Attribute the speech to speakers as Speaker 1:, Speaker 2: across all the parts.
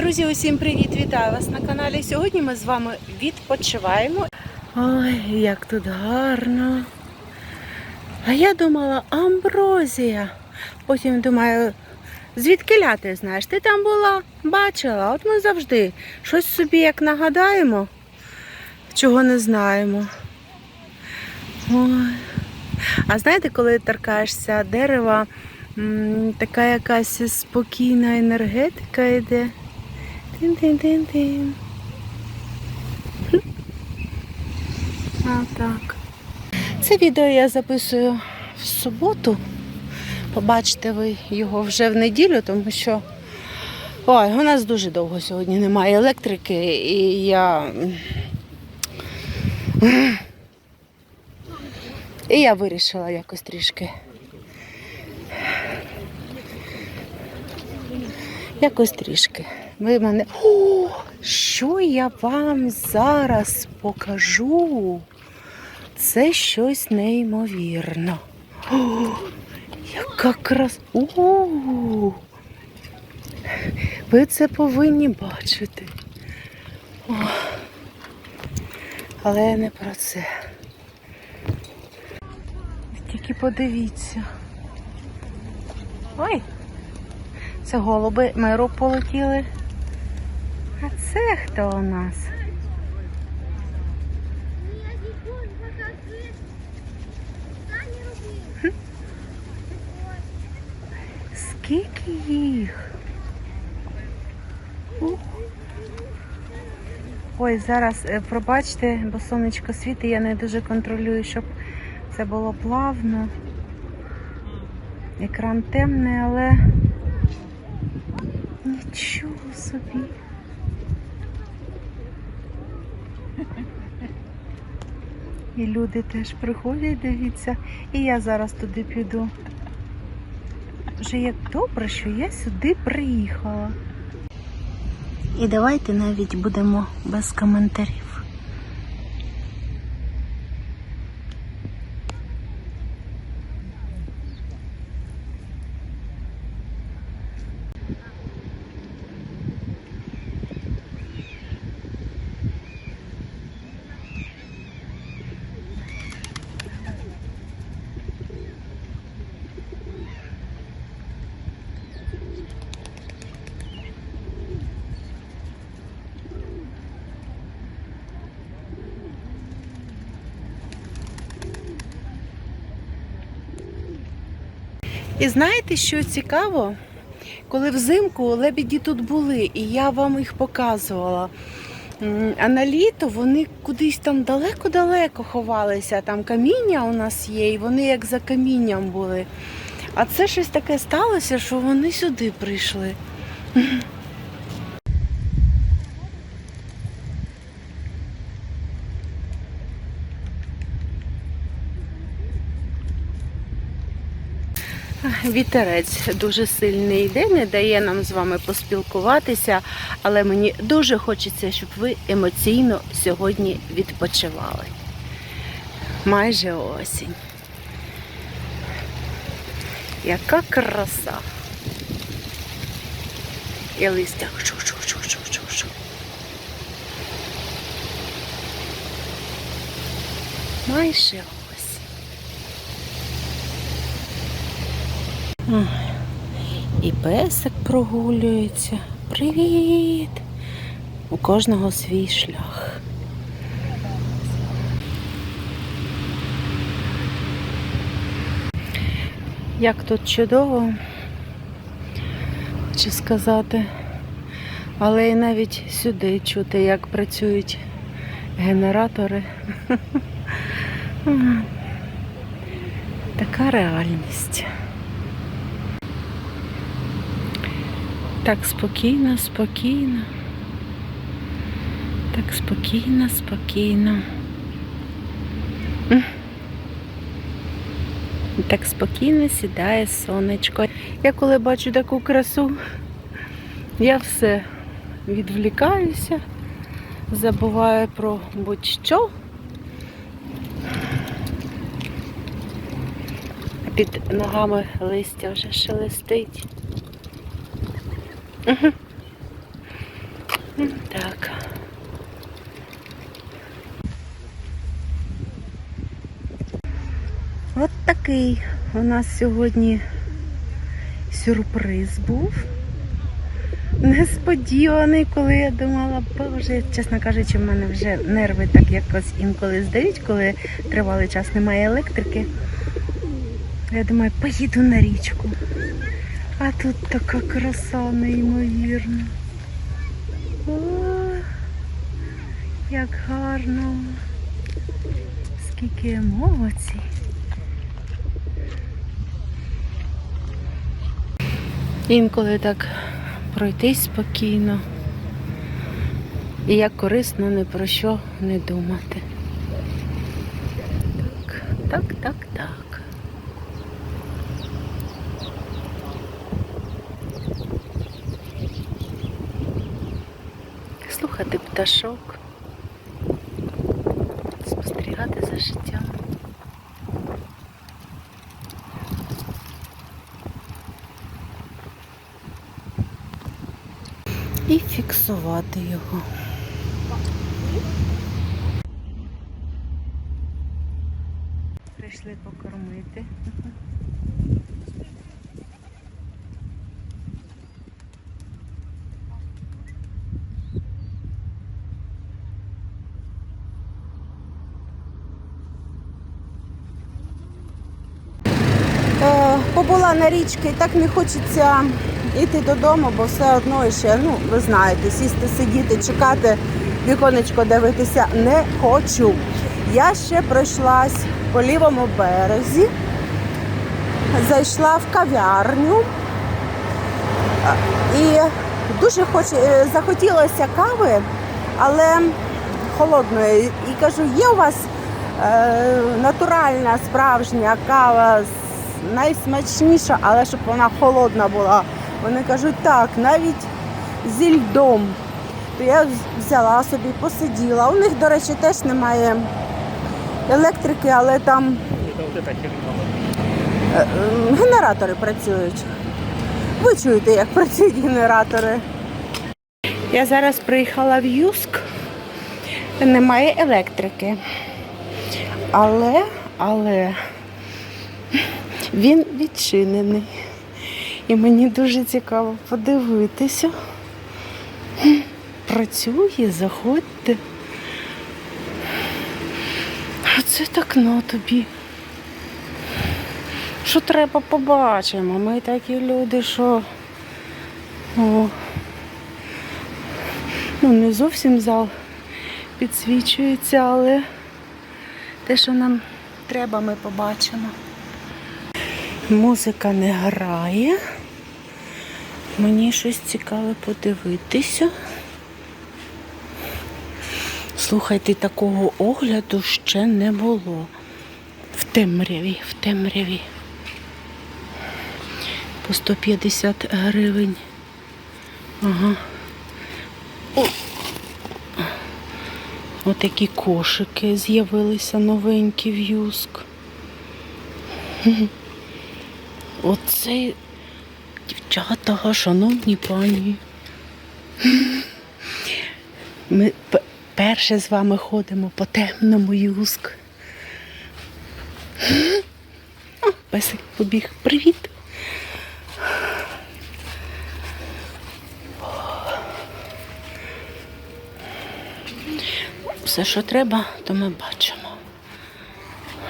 Speaker 1: Друзі, усім привіт! Вітаю вас на каналі. Сьогодні ми з вами відпочиваємо. Ой, як тут гарно. А я думала, амброзія. Потім думаю, звідки ляти знаєш? Ти там була, бачила. От ми завжди щось собі як нагадаємо, чого не знаємо. Ой. А знаєте, коли торкаєшся дерева, така якась спокійна енергетика йде. Тин-тин-тин-тин. Так. Це відео я записую в суботу. Побачите ви його вже в неділю, тому що ой, у нас дуже довго сьогодні немає електрики, і я. І я вирішила якось трішки. Якось трішки. Ви мене. О, що я вам зараз покажу? Це щось неймовірно. О, яка крас. О, ви це повинні бачити. О, але не про це. Тільки подивіться. Ой, це голуби миру полетіли. А це хто у нас? Скільки їх? Ой, зараз е, пробачте, бо сонечко світить, я не дуже контролюю, щоб це було плавно. Екран темний, але нічого собі. І люди теж приходять, дивіться, і я зараз туди піду. Вже як добре, що я сюди приїхала. І давайте навіть будемо без коментарів. І знаєте, що цікаво? Коли взимку лебіді тут були, і я вам їх показувала. А на літо вони кудись там далеко-далеко ховалися. Там каміння у нас є, і вони як за камінням були. А це щось таке сталося, що вони сюди прийшли. Вітерець дуже сильний йде, не дає нам з вами поспілкуватися, але мені дуже хочеться, щоб ви емоційно сьогодні відпочивали. Майже осінь. Яка краса. І листя. Шу-шу-шу-шу-шу-шу. Майже осінь. Ой, І песик прогулюється. Привіт! У кожного свій шлях. Як тут чудово, чи сказати, але і навіть сюди чути, як працюють генератори. Така реальність. Так спокійно, спокійно. Так спокійно, спокійно. Так спокійно сідає сонечко. Я коли бачу таку красу, я все відвлікаюся, забуваю про будь-що. Під ногами листя вже шелестить. Так. От такий у нас сьогодні сюрприз був. Несподіваний, коли я думала, боже, чесно кажучи, в мене вже нерви так якось інколи здають, коли тривалий час немає електрики. Я думаю, поїду на річку. А тут така краса неймовірна. О, як гарно. Скільки емоцій. Інколи так пройтись спокійно. І як корисно ні про що не думати. Так, так, так, так. Слухати пташок, спостерігати за життям. І фіксувати його. Прийшли покормити. Е, На річці, так не хочеться йти додому, бо все одно ще, ну, ви знаєте, сісти, сидіти, чекати, віконечко дивитися не хочу. Я ще пройшлась по лівому березі, зайшла в кав'ярню і дуже хоч... е, захотілося кави, але холодної. І кажу, є у вас е, натуральна справжня кава, з- найсмачніша, але щоб вона холодна була. Вони кажуть, так, навіть зі льдом. То я взяла собі, посиділа. У них, до речі, теж немає електрики, але там е, генератори працюють. Ви чуєте, як працюють генератори. Я зараз приїхала в Юск. Немає електрики. Але, але він відчинений. І мені дуже цікаво подивитися. Працює, заходьте. А це так на тобі. Що треба побачимо. Ми такі люди, що о, ну не зовсім зал підсвічується, але те, що нам треба, ми побачимо. Музика не грає. Мені щось цікаве подивитися. Слухайте, такого огляду ще не було. В темряві, в темряві. По 150 гривень. Ага. О. Отакі кошики з'явилися новенькі в Юск. Оце дівчата, шановні пані. Ми перше з вами ходимо по темному юск. Песик побіг. Привіт. Все, що треба, то ми бачимо.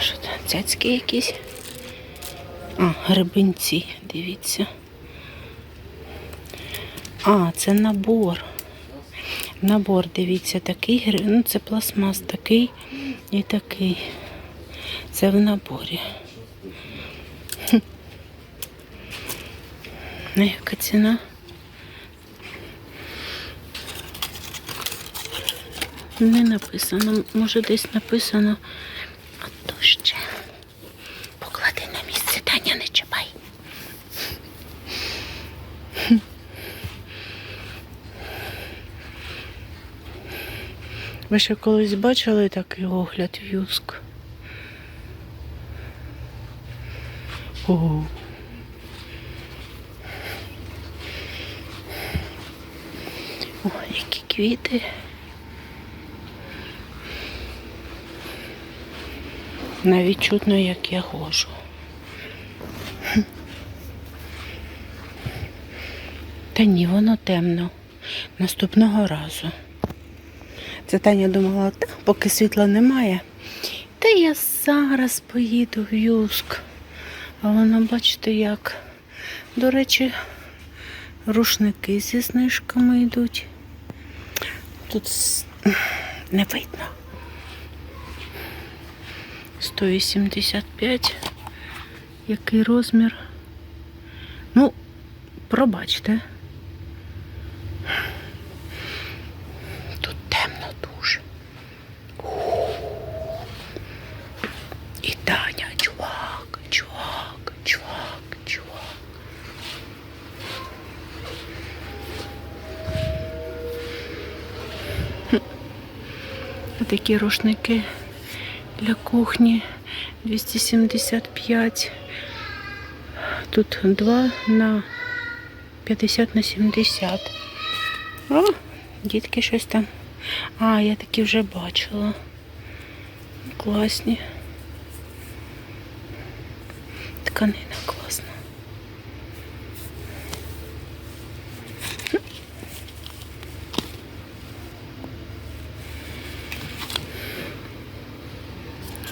Speaker 1: Що там, цяцьки якісь? А, гребенці, дивіться. А, це набор. Набор, дивіться, такий ну це пластмас такий і такий. Це в наборі. Ну, яка ціна? Не написано, може десь написано, а то ще. Поклади на місце, Таня, не чіпай. Ви ще колись бачили такий огляд Юск? О. О, які квіти. Навіть чутно, як я ходжу. Та ні, воно темно. Наступного разу. Це Таня думала, та, поки світла немає, та я зараз поїду в Юск. А воно, бачите, як. До речі, рушники зі знижками йдуть. Тут не видно. 185. Який розмір? Ну, пробачте. Тут темно дуже. І Таня, чувак, чувак, чувак, чувак. Такі рушники для кухні 275. Тут 2 на 50 на 70. О, дітки щось там. А, я такі вже бачила. Класні. Тканина класна.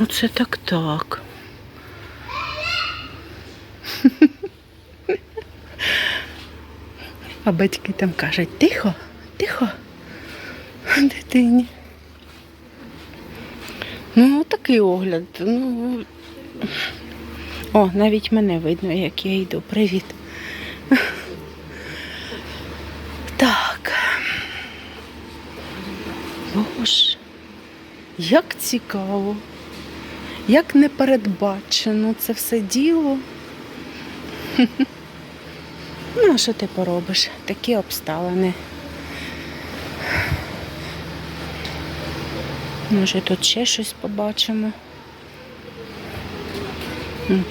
Speaker 1: Оце так так. А батьки там кажуть, тихо, тихо, дитині. Ну, такий огляд. Ну, о, навіть мене видно, як я йду. Привіт. Так. Боже, як цікаво, як непередбачено це все діло. Ну, а що ти поробиш? Такі обставини. Може тут ще щось побачимо.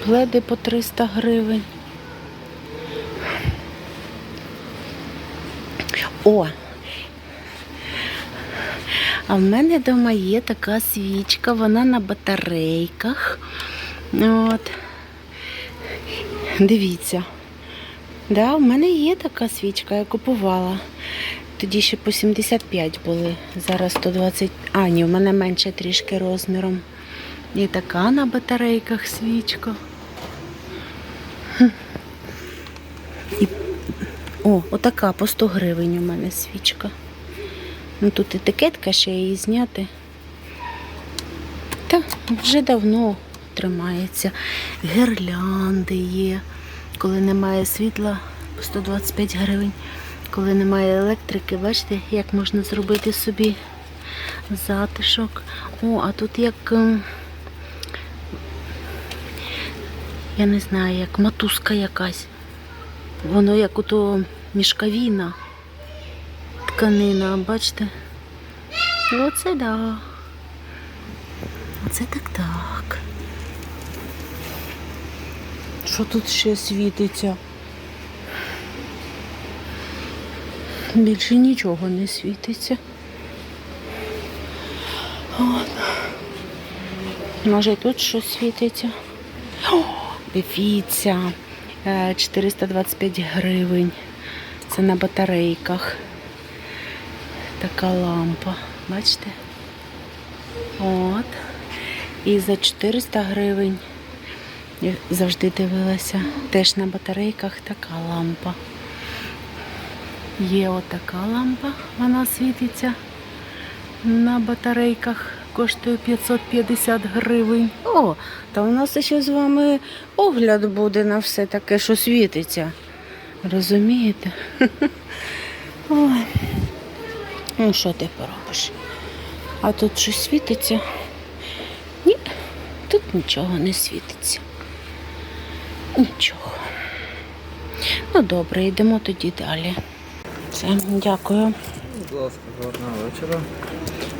Speaker 1: Пледи по 300 гривень. О! А в мене вдома є така свічка, вона на батарейках. От. Дивіться. Да, в мене є така свічка, я купувала. Тоді ще по 75 були, зараз 120. А, ні, в мене менше трішки розміром. І така на батарейках свічка. І... О, отака по 100 гривень у мене свічка. Ну тут етикетка ще її зняти. Та вже давно тримається. Гірлянди є. Коли немає світла, по 125 гривень. Коли немає електрики, бачите, як можна зробити собі затишок. О, а тут як, ем, я не знаю, як матузка якась. Воно як ото мішкавіна тканина, бачите? Оце да. Оце так так. Що тут ще світиться? Більше нічого не світиться. От. Може тут щось світиться? Дивіться, е, 425 гривень. Це на батарейках. Така лампа. Бачите? От. І за 400 гривень я завжди дивилася. Теж на батарейках така лампа. Є отака лампа, вона світиться на батарейках, коштує 550 гривень. О, та у нас ще з вами огляд буде на все таке, що світиться. Розумієте? Ой. Ну, що ти поробиш? А тут щось світиться? Ні, тут нічого не світиться. Нічого. Ну добре, йдемо тоді далі. Все, дякую.
Speaker 2: Будь ласка, гарного вечора.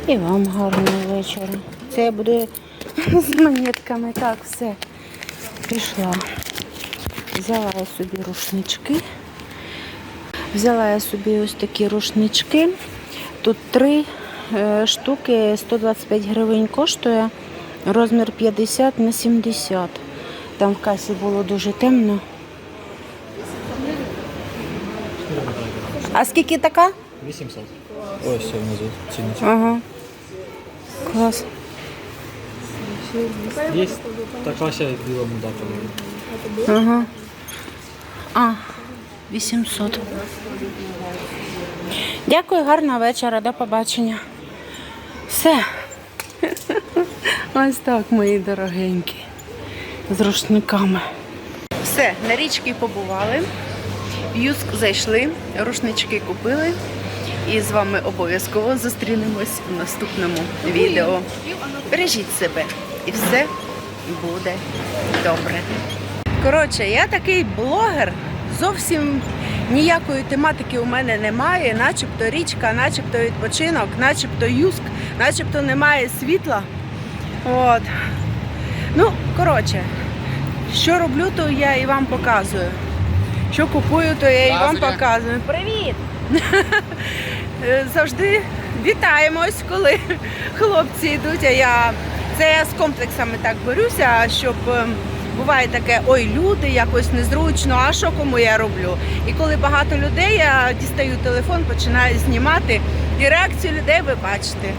Speaker 1: І вам гарного вечора. Це я буду з монетками. Так, все. Пішла. Взяла я собі рушнички. Взяла я собі ось такі рушнички. Тут три е, штуки 125 гривень коштує. Розмір 50 на 70. Там в касі було дуже темно. А скільки така?
Speaker 2: 800. Ось все внизу. Ціночок.
Speaker 1: Ага. Клас.
Speaker 2: Є така ще в білому датові.
Speaker 1: Ага. А, 800. Дякую, гарного вечора, до побачення. Все. Ось так, мої дорогенькі. З рушниками. Все, на річки побували. В Юск зайшли, рушнички купили. І з вами обов'язково зустрінемось в наступному відео. Бережіть себе і все буде добре. Коротше, я такий блогер, зовсім ніякої тематики у мене немає, начебто річка, начебто відпочинок, начебто юск, начебто немає світла. От. Ну, коротше, що роблю, то я і вам показую. Що купую, то я і вам показую. Привіт! Завжди вітаємось, коли хлопці йдуть. А я це я з комплексами так беруся, щоб ем, буває таке, ой, люди, якось незручно, а що кому я роблю? І коли багато людей, я дістаю телефон, починаю знімати, і реакцію людей ви бачите.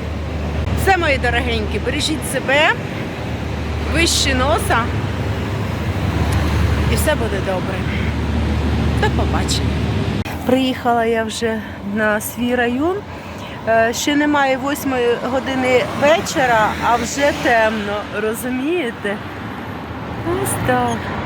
Speaker 1: Все, мої дорогенькі, бережіть себе, вище носа, і все буде добре. До побачення. Приїхала я вже на свій район. Е, Ще немає восьмої години вечора, а вже темно, розумієте? Ось так.